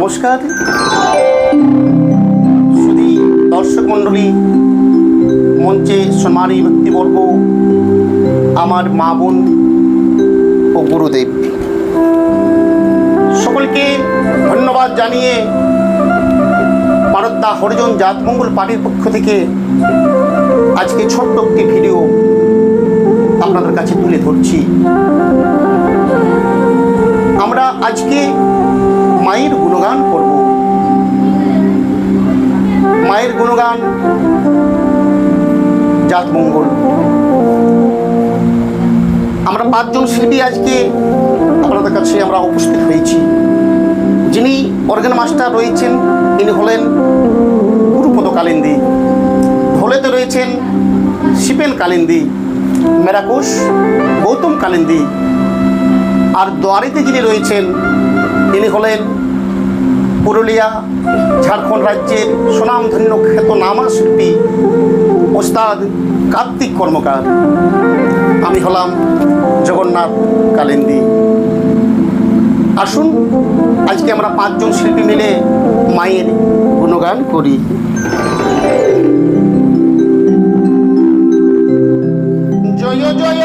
নমস্কার। শুধু দর্শক মণ্ডলী, মঞ্চে সম্মানী ব্যক্তিবর্গ, আমার মা বোন ও গুরুদেব। সকলকে ধন্যবাদ জানিয়ে ভারতদা হরিজন জাতমঙ্গল পার্টির পক্ষ থেকে আজকে ছোট্ট একটি ভিডিও আপনাদের কাছে তুলে ধরছি। আমরা আজকে মায়ের গুণগান করব। মায়ের গুণগান জাত মঙ্গল। আমরা পাঁচজন শিল্পী আজকে আপনাদের কাছে আমরা উপস্থিত হয়েছি। যিনি অর্গান মাস্টার রয়েছেন, তিনি হলেন গুরুপদ কালিন্দি। ঢোলেতে রয়েছেন শিপেন কালিন্দি, মেরাকুশ, গৌতম কালিন্দি। আর দোয়ারিতে যিনি রয়েছেন তিনি হলেন পুরুলিয়া ঝাড়খণ্ড রাজ্যের সুনামধন্য খ্যাতনামা শিল্পী ওস্তাদ কার্তিক কর্মকার আমি হলাম জগন্নাথ কালিন্দি আসুন আজকে আমরা পাঁচজন শিল্পী মিলে মায়ের গুণগান করি জয় জয়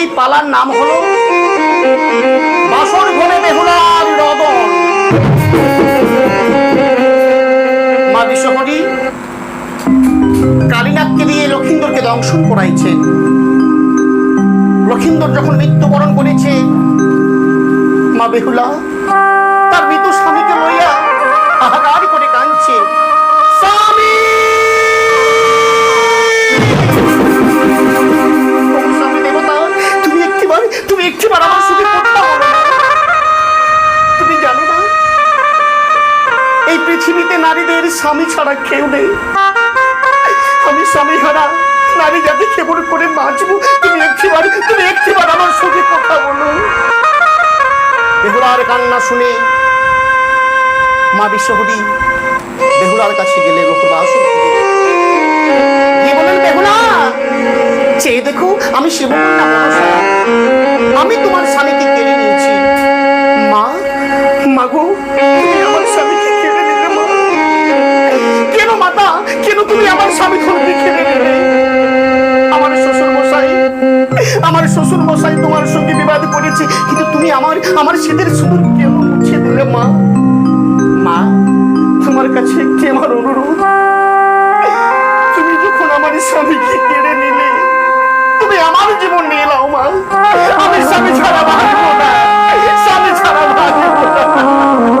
সেই পালার নাম হলো বাসর ঘরে বেহুলার রদন। মা বিশ্বহরি কালীনাথকে দিয়ে লক্ষিন্দরকে দংশন করাইছে লক্ষিন্দর যখন মৃত্যুবরণ করেছে, মা বেহুলা তার মৃত স্বামীকে লইয়া হাহাকার করে কাঁদছে। স্বামী ছাড়া কেউ নেই। আমি স্বামী হারা। নারী জাতি কেবল করে বাঁচবো? তুমি একটিবার তুমি একটিবার আমার সঙ্গে কথা বলো। বেহুলার কান্না শুনে মা বিশ্বহরি বেহুলার কাছে গেলে কি বলেন বেহুলা? চেয়ে দেখো, আমি শিবকন্যা আমি তোমার স্বামীকে কেড়ে নিয়েছি। মা? মাগো তুমি আমার স্বামী খুলবি খেলে আমার শ্বশুর মশাই, আমার শ্বশুর মশাই তোমার সঙ্গে বিবাদ করেছে, কিন্তু তুমি আমার আমার সেদের সুদূর কেউ মুছে দিলে, মা? মা, তোমার কাছে একটি আমার অনুরোধ। তুমি যখন আমার স্বামীকে কেড়ে নিলে, তুমি আমার জীবন নিয়ে নাও, মা। আমি স্বামী ছাড়া ভাগবো স্বামী ছাড়া ভাগবো